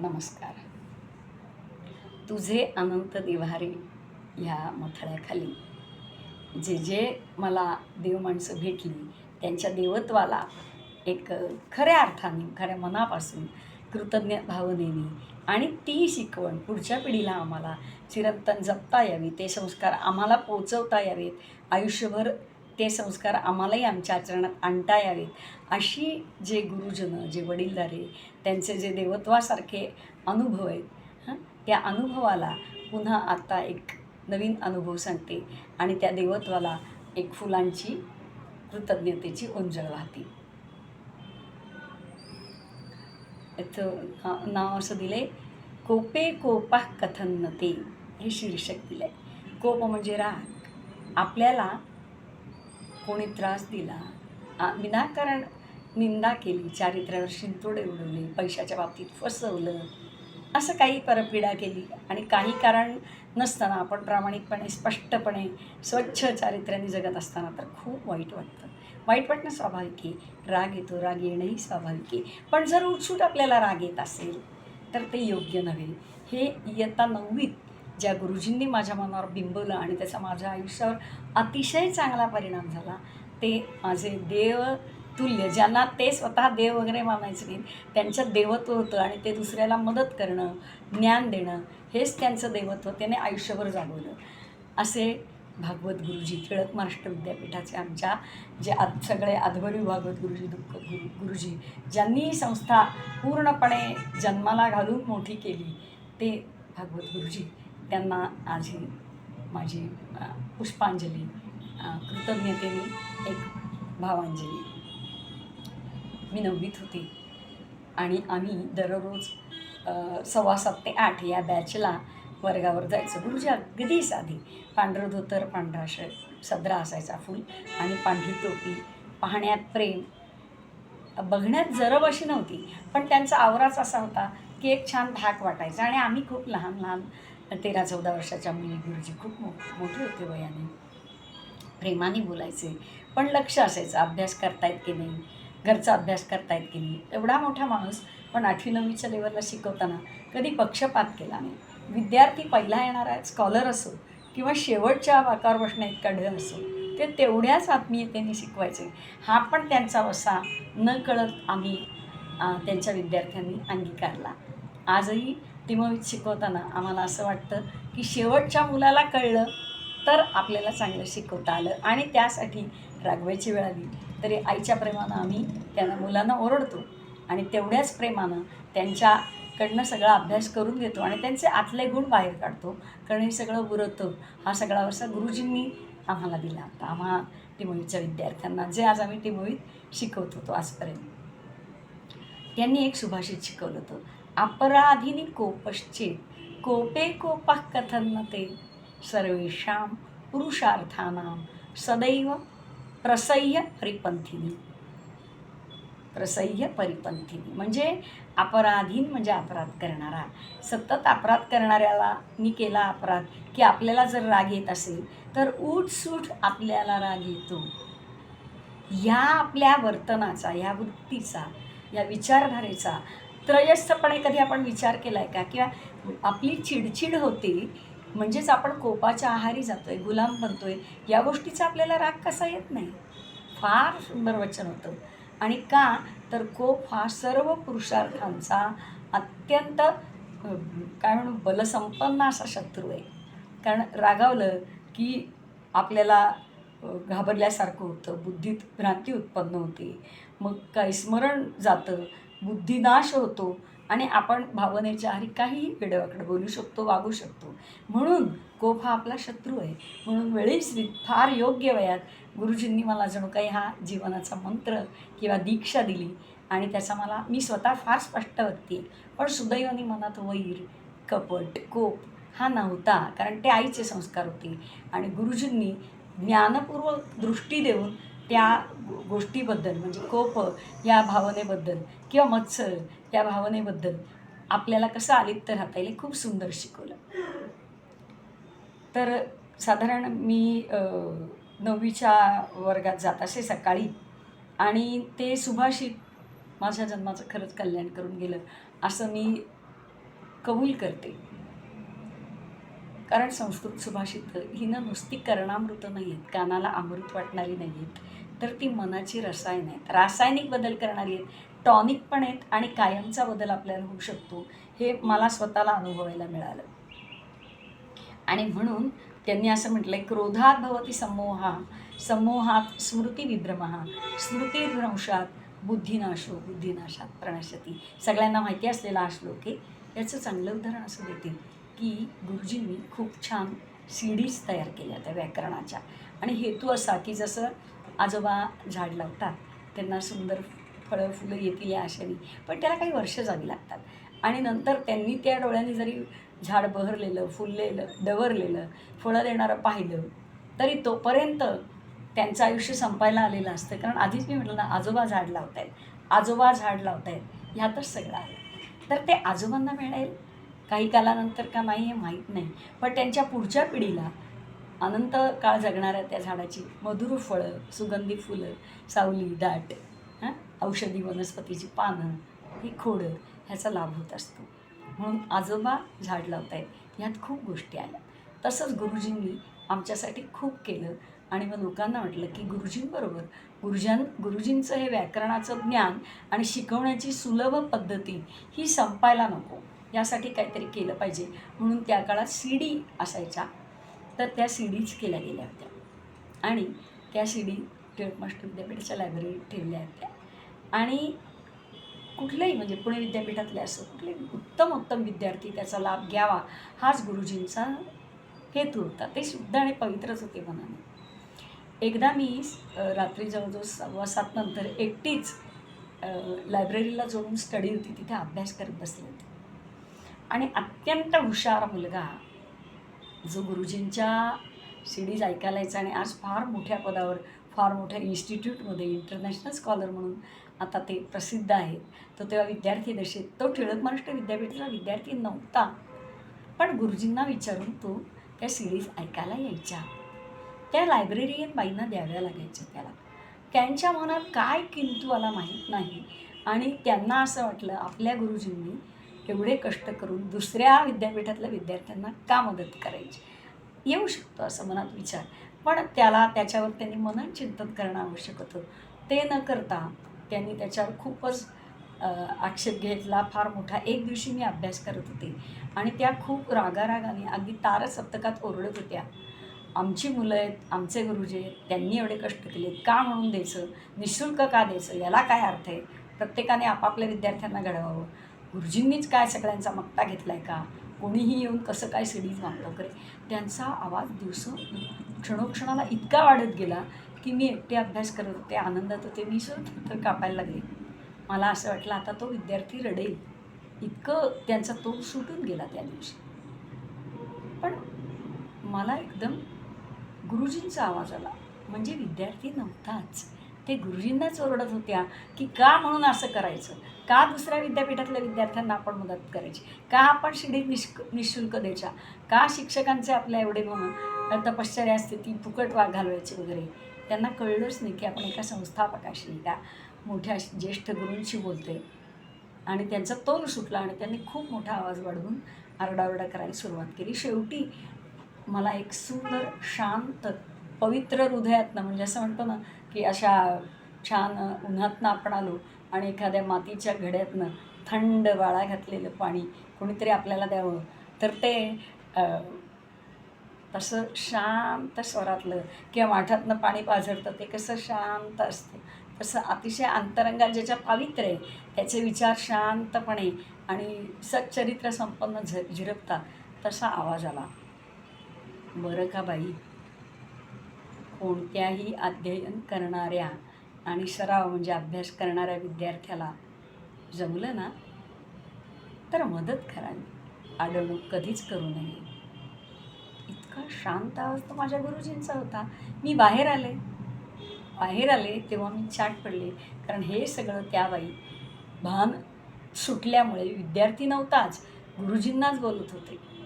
नमस्कार. तुझे अनंत निवारे ह्या मथळ्याखाली. जे जे मला देव माणसं भेटली त्यांच्या देवत्वाला एक खऱ्या अर्थाने खऱ्या मनापासून कृतज्ञ भावनेने आणि ती शिकवण पुढच्या पिढीला आम्हाला चिरंतन जपता यावी ते संस्कार आम्हाला पोचवता यावेत. आयुष्यभर ते संस्कार आम्हालाही आमच्या आचरणात आणता यावेत. अशी जे गुरुजनं जे वडीलधारे त्यांचे जे देवत्वासारखे अनुभव आहेत हां त्या अनुभवाला पुन्हा आता एक नवीन अनुभव सांगते आणि त्या देवत्वाला एक फुलांची कृतज्ञतेची ओंजळ वाहते. याचं नाव असं दिलं आहे कोपे कोपा कथनते हे शीर्षक दिलं आहे कोप म्हणजे राग. आपल्याला कोणी त्रास दिला विनाकारण निंदा केली चारित्र्यावर शिंतोडे उडवले पैशाच्या बाबतीत फसवलं असं काही परपीडा केली आणि काही कारण नसताना आपण प्रामाणिकपणे स्पष्टपणे स्वच्छ चारित्र्याने जगत असताना तर खूप वाईट वाटतं. वाईट वाटणं स्वाभाविक आहे. राग येतो राग येणंही स्वाभाविक आहे. पण जर उठसूट आपल्याला राग येत असेल तर ते योग्य नव्हे. हे इयत्ता नववीत ज्या गुरुजींनी माझ्या मनावर बिंबवलं आणि त्याचा माझ्या आयुष्यावर अतिशय चांगला परिणाम झाला ते माझे देव तुल्य ज्यांना ते स्वतः देव वगैरे मानायचे नाहीत त्यांच्यात देवत्व होतं आणि ते दुसऱ्याला मदत करणं ज्ञान देणं हेच त्यांचं देवत्व त्याने आयुष्यभर जागवलं. असे भागवत गुरुजी टिळक महाराष्ट्र विद्यापीठाचे आमच्या जे आद सगळे आधवरी भागवत गुरुजी दुःख गुरु गुरुजी ज्यांनी ही संस्था पूर्णपणे जन्माला घालून मोठी केली ते भागवत गुरुजी त्यांना आज ही माझी पुष्पांजली कृतज्ञतेने एक भावांजली. मी नववीत होते आणि आम्ही दररोज सव्वा सात ते आठ या बॅचला वर्गावर जायचं. गुरुजी अगदी साधी. पांढरं धोतर पांढरा श सदरा असायचा फुल आणि पांढरी टोपी पाहण्यात प्रेम. बघण्यात जरब अशी नव्हती पण त्यांचा आवराच असा होता की एक छान धाक वाटायचा आणि आम्ही खूप लहान लहान तेरा चौदा वर्षाच्या मुली गुरुजी खूप मो मोठे होते वयाने. प्रेमाने बोलायचे. पण लक्ष असायचं अभ्यास करतायत की नाही? घरचा अभ्यास करतायत की नाही? एवढा मोठा माणूस पण आठवी नववीच्या लेवलला शिकवताना कधी पक्षपात केला नाही. विद्यार्थी पहिला येणारा स्कॉलर असो किंवा शेवटच्या वाकावर बसण्या इतका ढ असो ते तेवढ्याच आत्मीयतेने शिकवायचे. हा पण त्यांचा वसा न कळत आम्ही त्यांच्या विद्यार्थ्यांनी अंगीकारला. आजही तिमवीत शिकवताना आम्हाला असं वाटतं की शेवटच्या मुलाला कळलं तर आपल्याला चांगलं शिकवता आलं. आणि त्यासाठी रागवायची वेळ आली तरी आईच्या प्रेमानं आम्ही त्यांना मुलांना ओरडतो. आणि तेवढ्याच प्रेमानं त्यांच्याकडनं सगळा अभ्यास करून घेतो आणि त्यांचे आतले गुण बाहेर काढतो. कारण हे सगळं उरतं हा सगळा वर्षा गुरुजींनी आम्हाला दिला होता. आम्हा टिमोईच्या विद्यार्थ्यांना जे आज आम्ही टिमोईत शिकवत होतो आजपर्यंत. त्यांनी एक सुभाषित शिकवलं होतं. अपराधिनी कोपश्चेत कोपे कोपः कथन्नते। सर्वेषां पुरुषार्थानां सदैव प्रसह्य परिपंथिनी प्रसह्य परिपंथिनी म्हणजे अपराधीन म्हणजे अपराध करणारा। सतत अपराध करणाऱ्याला मी केला अपराध की आपल्याला जर राग येत असेल तर उठसूट आपल्याला राग येतो. या आपल्या वर्तनाचा या वृत्तीचा या विचारधारेचा त्रयस्थपणे कधी आपण विचार केला आहे का? किंवा आपली चिडचिड होते म्हणजेच आपण कोपाच्या आहारी जातोय गुलाम बनतोय या गोष्टीचा आपल्याला राग कसा येत नाही? फार सुंदर वचन होतं. आणि का? तर कोप हा सर्व पुरुषार्थांचा अत्यंत काय म्हणू बलसंपन्न असा शत्रू आहे. कारण रागावलं की आपल्याला घाबरल्यासारखं होतं बुद्धीत भ्रांती उत्पन्न होते. मग काय स्मरण जातं बुद्धिनाश होतो आणि आपण भावनेच्या आधी काहीही वेडवाकडे बोलू शकतो वागू शकतो. म्हणून कोप हा आपला शत्रू आहे. म्हणून वेळीच फार योग्य वयात गुरुजींनी मला जणू काही हा जीवनाचा मंत्र किंवा दीक्षा दिली आणि त्याचा मला मी स्वतः फार स्पष्ट व्यक्ती पण सुदैवाने मनात वैर कपट कोप हा नव्हता कारण ते आईचे संस्कार होते. आणि गुरुजींनी ज्ञानपूर्वक दृष्टी देऊन त्या गोष्टीबद्दल म्हणजे कोप या भावनेबद्दल किंवा मत्सर या भावनेबद्दल आपल्याला कसं आलिप्त राहता येईल खूप सुंदर शिकवलं. तर साधारण मी नववीच्या वर्गात जात असे सकाळी आणि ते सुभाषित माझ्या जन्माचं खरंच कल्याण करून गेलं असं मी कबूल करते. कारण संस्कृत सुभाषित ही ना नुसती कर्णामृत नाही आहेत कानाला अमृत वाटणारी नाही आहेत तर ती मनाची रसायन आहेत. रासायनिक बदल करणारी आहेत टॉनिक पण आहेत आणि कायमचा बदल आपल्याला होऊ शकतो हे मला स्वतःला अनुभवायला मिळालं. आणि म्हणून त्यांनी असं म्हटलं आहे क्रोधात भवती समोहा समोहात विभ्रमहा स्मृतीध्रंशात बुद्धिनाशो बुद्धिनाशात प्रणशती सगळ्यांना माहिती असलेला हा श्लोक आहे. याचं चांगलं उदाहरण असं देते की गुरुजींनी खूप छान सी डीज तयार केल्या त्या व्याकरणाच्या. आणि हेतू असा की जसं आजोबा झाड लावतात त्यांना सुंदर फळं फुलं येतील या आशेने. पण त्याला काही वर्ष जावी लागतात. आणि नंतर त्यांनी त्या डोळ्यांनी जरी झाड बहरलेलं फुललेलं डवरलेलं फळं देणारं पाहिलं तरी तोपर्यंत त्यांचं आयुष्य संपायला आलेलं असतं. कारण आधीच मी म्हटलं ना आजोबा झाड लावत आहेत आजोबा झाड लावत आहेत ह्यातच सगळं आलं तर ते आजोबांना मिळेल? काही कालानंतर का नाही हे माहीत नाही. पण त्यांच्या पुढच्या पिढीला अनंत काळ जगणाऱ्या त्या झाडाची मधुर फळं सुगंधी फुलं सावली दाट हां? औषधी वनस्पतीची पानं ही खोडं ह्याचा लाभ होत असतो. म्हणून आजोबा झाड लावत आहेत ह्यात खूप गोष्टी आल्या. तसंच गुरुजींनी आमच्यासाठी खूप केलं आणि मग लोकांना वाटलं की गुरुजींबरोबर गुरुजां गुरुजींचं हे व्याकरणाचं ज्ञान आणि शिकवण्याची सुलभ पद्धती ही संपायला नको. यासाठी काहीतरी केलं पाहिजे. म्हणून त्या काळात सी डी असायच्या. तर त्या सी डीज केल्या गेल्या होत्या. आणि त्या सी डी टिळक महाराष्ट्र विद्यापीठाच्या लायब्ररीत ठेवल्या होत्या. आणि कुठल्याही म्हणजे पुणे विद्यापीठातले असो कुठले उत्तम उत्तम विद्यार्थी त्याचा लाभ घ्यावा हाच गुरुजींचा हेतू होता. ते शुद्ध आणि पवित्रच होते मनाने. एकदा मी रात्री जवळजवळ सव्वा सात नंतर एकटीच लायब्ररीला जोडून स्टडी होती तिथे अभ्यास करत बसले होते. आणि अत्यंत हुशार मुलगा जो गुरुजींच्या सीडीज ऐकायला यायचा आणि आज फार मोठ्या पदावर फार मोठ्या इन्स्टिट्यूटमध्ये इंटरनॅशनल स्कॉलर म्हणून आता ते प्रसिद्ध आहेत. तो तेव्हा विद्यार्थी दशेत तो टिळक महाराष्ट्र विद्यापीठाला विद्यार्थी नव्हता. पण गुरुजींना विचारून तो त्या सिरीज ऐकायला यायच्या त्या लायब्ररीयन बाईंना द्याव्या लागायच्या त्याला. त्यांच्या मनात काय किंतू आला माहीत नाही. आणि त्यांना असं वाटलं आपल्या गुरुजींनी एवढे कष्ट करून दुसऱ्या विद्यापीठातल्या विद्यार्थ्यांना का मदत करायची? येऊ शकतो असं मनात विचार. पण त्याला त्याच्यावर त्यांनी मनन चिंतन करणं आवश्यक होतं. ते न करता त्यांनी त्याच्यावर खूपच आक्षेप घेतला. फार मोठा एक दिवशी मी अभ्यास करत होते. आणि त्या खूप रागारागाने अगदी तारसप्तकात ओरडत होत्या. आमची मुलं आहेत आमचे गुरुजी आहेत त्यांनी एवढे कष्ट केले का म्हणून द्यायचं? निशुल्क का द्यायचं? याला काय अर्थ आहे? प्रत्येकाने आपापल्या विद्यार्थ्यांना घडवावं. गुरुजींनीच काय सगळ्यांचा मक्ता घेतला आहे का? कोणीही येऊन कसं काय सिडीज मागतं वगैरे त्यांचा आवाज दिवस क्षणोक्षणाला इतका वाढत गेला की मी एकटे अभ्यास करत होते. आनंदात होते. मी सुद्धा तर कापायला लागले. मला असं वाटलं आता तो विद्यार्थी रडेल. इतकं त्यांचा तो सुटून गेला त्या दिवशी. पण मला एकदम गुरुजींचा आवाज आला. म्हणजे विद्यार्थी नव्हताच. ते गुरुजींनाच ओरडत होत्या की का म्हणून असं करायचं? का दुसऱ्या विद्यापीठातल्या विद्यार्थ्यांना आपण मदत करायची? का आपण शिडीत निष्क निशुल्क द्यायच्या? का शिक्षकांचे आपल्या एवढे म्हणून तपश्चर्या ती फुकट वा घालवायचे वगैरे? त्यांना कळलंच नाही की आपण एका संस्थापकाशी एका मोठ्या ज्येष्ठ गुरूंशी बोलते आणि त्यांचा तोल सुटला आणि त्यांनी खूप मोठा आवाज वाढवून आरडाओरडा करायला सुरुवात केली. शेवटी मला एक सुंदर शांत पवित्र हृदयातनं म्हणजे असं म्हणतो ना की अशा छान उन्हातनं आपण आलो आणि एखाद्या मातीच्या घड्यातनं थंड वाळा घातलेलं पाणी कोणीतरी आपल्याला द्यावं तर ते तसं शांत स्वरातलं किंवा माठातनं पाणी पाझरतं ते कसं शांत असतं. तसं अतिशय अंतरंगात ज्याच्या पावित्र्य आहे त्याचे विचार शांतपणे आणि सच्चरित्र संपन्न झ झिरपतात तसा आवाज आला. बरं का बाई? कोणत्याही अध्ययन करणाऱ्या आणि सराव म्हणजे अभ्यास करणाऱ्या विद्यार्थ्याला जमलं ना तर मदत करावी अडवणूक कधीच करू नये. इतका शांत आवाज तो माझ्या गुरुजींचा होता. मी बाहेर आले. बाहेर आले तेव्हा मी चाट पडले. कारण हे सगळं त्या बाई भान सुटल्यामुळे विद्यार्थी नव्हताच. गुरुजींनाच बोलत होते.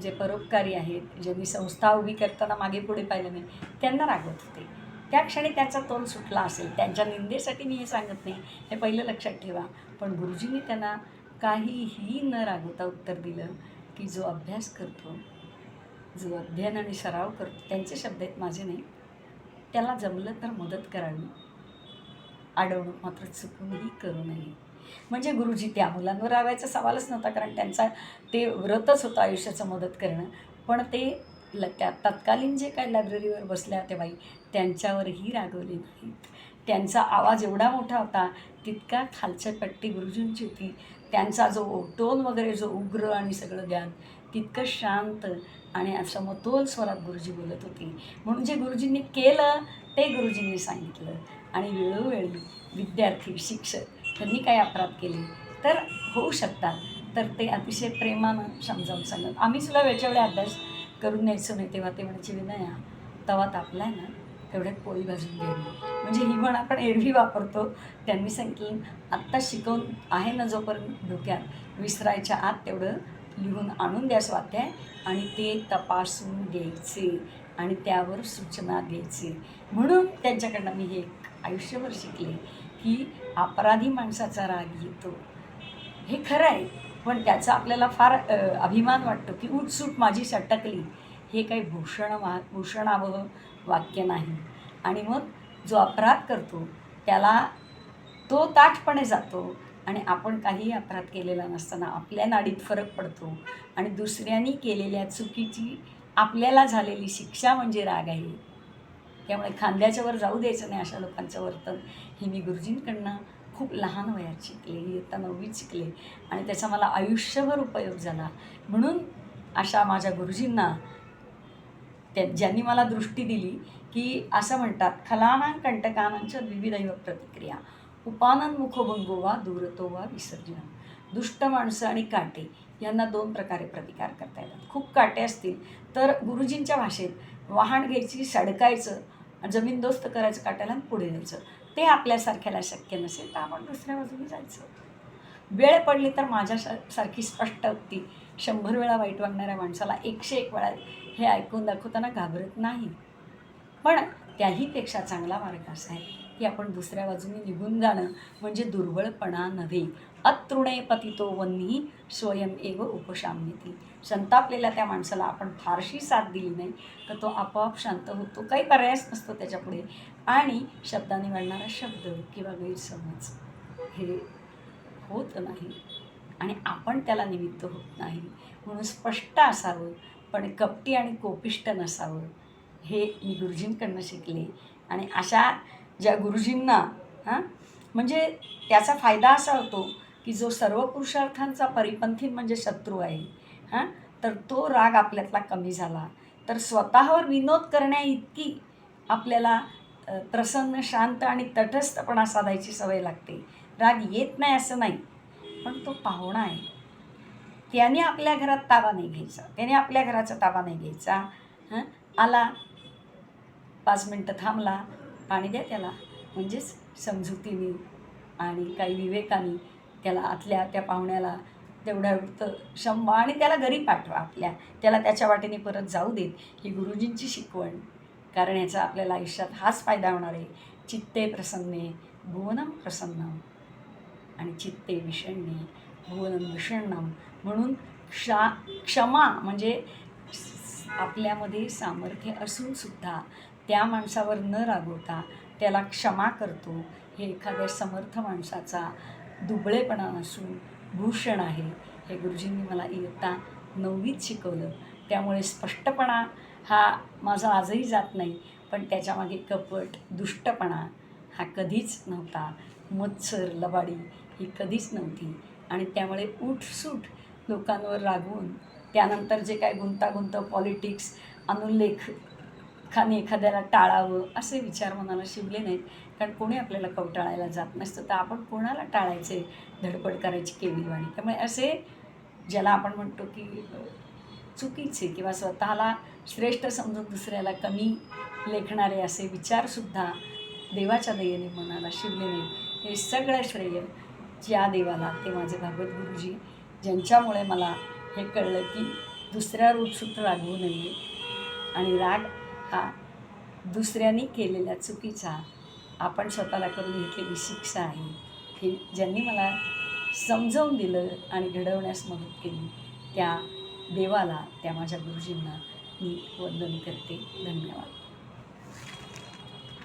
जे परोपकारी आहेत ज्यांनी संस्था उभी करताना मागे पुढे पाहिलं नाही त्यांना रागवत होते. त्या क्षणी त्याचा तोल सुटला असेल. त्यांच्या निंदेसाठी मी हे सांगत नाही. हे पहिलं लक्षात ठेवा. पण गुरुजींनी त्यांना काहीही न रागवता उत्तर दिलं की जो अभ्यास करतो जो अध्ययन आणि सराव करतो त्यांचे शब्द आहेत माझे नाही. त्याला जमलं तर मदत करावी. अडवणूक मात्र चुकूनही करू नये. म्हणजे गुरुजी त्या मुलांवर राहायचा सवालच नव्हता कारण त्यांचा ते व्रतच होतं आयुष्याचं मदत करणं. पण ते ल त्या तत्कालीन जे काय लायब्ररीवर बसल्या होत्या बाई त्यांच्यावरही रागवले नाहीत. त्यांचा आवाज एवढा मोठा होता तितका खालच्या पट्टी गुरुजींची होती त्यांचा जो टोन वगैरे जो उग्र आणि सगळं ज्ञान तितकं शांत आणि समतोल स्वरात गुरुजी बोलत होती. म्हणून जे गुरुजींनी केलं ते गुरुजींनी सांगितलं. आणि वेळोवेळी विद्यार्थी शिक्षक त्यांनी काही अपराध केले? तर होऊ शकतात. तर ते अतिशय प्रेमानं समजावून सांगत आम्ही सुद्धा वेळच्या वेळी अभ्यास करून न्यायचो नाही तेव्हा ते म्हणायचे विनया तवा तापलाय ना तेवढ्यात पोळी भाजून घ्यावी म्हणजे ही म्हण आपण एरवी वापरतो. त्यांनी सांगितलं आत्ता शिकवून आहे ना जोपर्यंत डोक्यात विसरायच्या आत तेवढं लिहून आणून द्या स्वाध्याय आणि ते तपासून घ्यायचे आणि त्यावर सूचना द्यायचे. म्हणून त्यांच्याकडनं मी हे आयुष्यभर शिकले. की अपराधी माणसाचा राग येतो. हे खरं आहे पण त्याचा आपल्याला फार अभिमान वाटतो की उठसूट माझी सटकली. हे काही भूषण वा भूषणावह वाक्य नाही. आणि मग जो अपराध करतो त्याला तो ताठपणे जातो आणि आपण काहीही अपराध केलेला नसताना आपल्या नाडीत फरक पडतो आणि दुसऱ्यांनी केलेल्या चुकीची आपल्याला झालेली शिक्षा म्हणजे राग आहे. त्यामुळे खांद्याच्या वर जाऊ द्यायचं नाही अशा लोकांचं वर्तन. हे मी गुरुजींकडनं खूप लहान वयात शिकले इयत्ता नववीत शिकले आणि त्याचा मला आयुष्यभर उपयोग झाला. म्हणून अशा माझ्या गुरुजींना त्या ज्यांनी मला दृष्टी दिली की असं म्हणतात खलानां कंटकानांच्या विविधैव प्रतिक्रिया. उपानन मुखभंगो वा दूरतो वा विसर्जन. दुष्ट माणसं आणि काटे यांना दोन प्रकारे प्रतिकार करता येतात. खूप काटे असतील तर गुरुजींच्या भाषेत वाहन घ्यायची सडकायचं जमीनदोस्त करायचं काट्याला आणि पुढे जायचं ते आपल्यासारख्याला शक्य नसेल तर आपण दुसऱ्या बाजूने जायचं. वेळ पडली तर माझ्या सारखी स्पष्ट अगदी शंभर वेळा वाईट वागणाऱ्या माणसाला एकशे एक वेळा हे ऐकून दाखवताना घाबरत नाही. पण त्याहीपेक्षा चांगला मार्ग असा आहे की आपण दुसऱ्या बाजूने निघून जाणं म्हणजे दुर्बळपणा नव्हे. अतृणे पतितो वन्नी स्वयं एव उपशाम्यती. संतापलेल्या त्या माणसाला आपण फारशी साथ दिली नाही तर तो आपोआप शांत होतो. काही पर्यायच नसतो त्याच्यापुढे. आणि शब्दाने वाढणारा शब्द किंवा गैरसमज हे होत नाही. आणि आपण त्याला निमित्त होत नाही. म्हणून स्पष्ट असावं पण कपटी आणि कोपिष्ट नसावं हे मी गुरुजींकडनं शिकले. आणि अशा ज्या गुरुजींना हां म्हणजे त्याचा फायदा असा होतो की जो सर्व पुरुषार्थांचा परिपंथी म्हणजे शत्रू आहे हां तर तो राग आपल्यातला कमी झाला. तर स्वतःवर विनोद करण्या इतकी आपल्याला प्रसन्न शांत आणि तटस्थपणा साधायची सवय लागते. राग येत नाही असं नाही पण तो पाहुणा आहे. त्याने आपल्या घरात ताबा नाही घ्यायचा. त्याने आपल्या घराचा ताबा नाही घ्यायचा हं आला पाच मिनटं थांबला पाणी द्या त्याला. म्हणजेच समजुतीने आणि काही विवेकाने त्याला आतल्या त्या पाहुण्याला तेवढ्या वृत्त शंभर आणि त्याला घरी पाठवा आपल्या. त्याला त्याच्या वाटेने परत जाऊ देत ही गुरुजींची शिकवण. कारण याचा आपल्याला आयुष्यात हाच फायदा होणार आहे. चित्ते प्रसन्ने भुवनम प्रसन्नम. आणि चित्ते विषण्णे भुवनम विषण्णम. म्हणून क्षा क्षमा म्हणजे आपल्यामध्ये सामर्थ्य असूनसुद्धा त्या माणसावर न रागवता त्याला क्षमा करतो. हे एखाद्या समर्थ माणसाचा दुबळेपणा नसून भूषण आहे. हे गुरुजींनी मला इयत्ता नववीत शिकवलं. त्यामुळे स्पष्टपणा हा माझा आजही जात नाही पण त्याच्यामागे कपट दुष्टपणा हा कधीच नव्हता. मत्सर लबाडी ही कधीच नव्हती. आणि त्यामुळे उठसूट लोकांवर रागवून त्यानंतर जे काय गुंतागुंत पॉलिटिक्स अनुल्लेख खाने एखाद्याला टाळावं असे विचार मनाला शिवले नाहीत. कारण कोणी आपल्याला कवटाळायला जात नसतं. तर आपण कोणाला टाळायचे? धडपड करायची केविलवाणी. त्यामुळे असे ज्याला आपण म्हणतो की चुकीचे किंवा स्वतःला श्रेष्ठ समजून दुसऱ्याला कमी लेखणारे असे विचारसुद्धा देवाच्या दयेने मनाला शिवले नाहीत. हे सगळं श्रेय ज्या देवाला ते माझे भागवत गुरुजी ज्यांच्यामुळे मला हे कळलं की दुसऱ्या रूपसूत्र रागवू नये आणि राग हा. दुसऱ्यांनी केलेल्या चुकीचा आपण स्वतःला करून घेतलेली शिक्षा आहे. हे ज्यांनी मला समजावून दिलं आणि घडवण्यास मदत केली त्या देवाला त्या माझ्या गुरुजींना मी वंदन करते. धन्यवाद.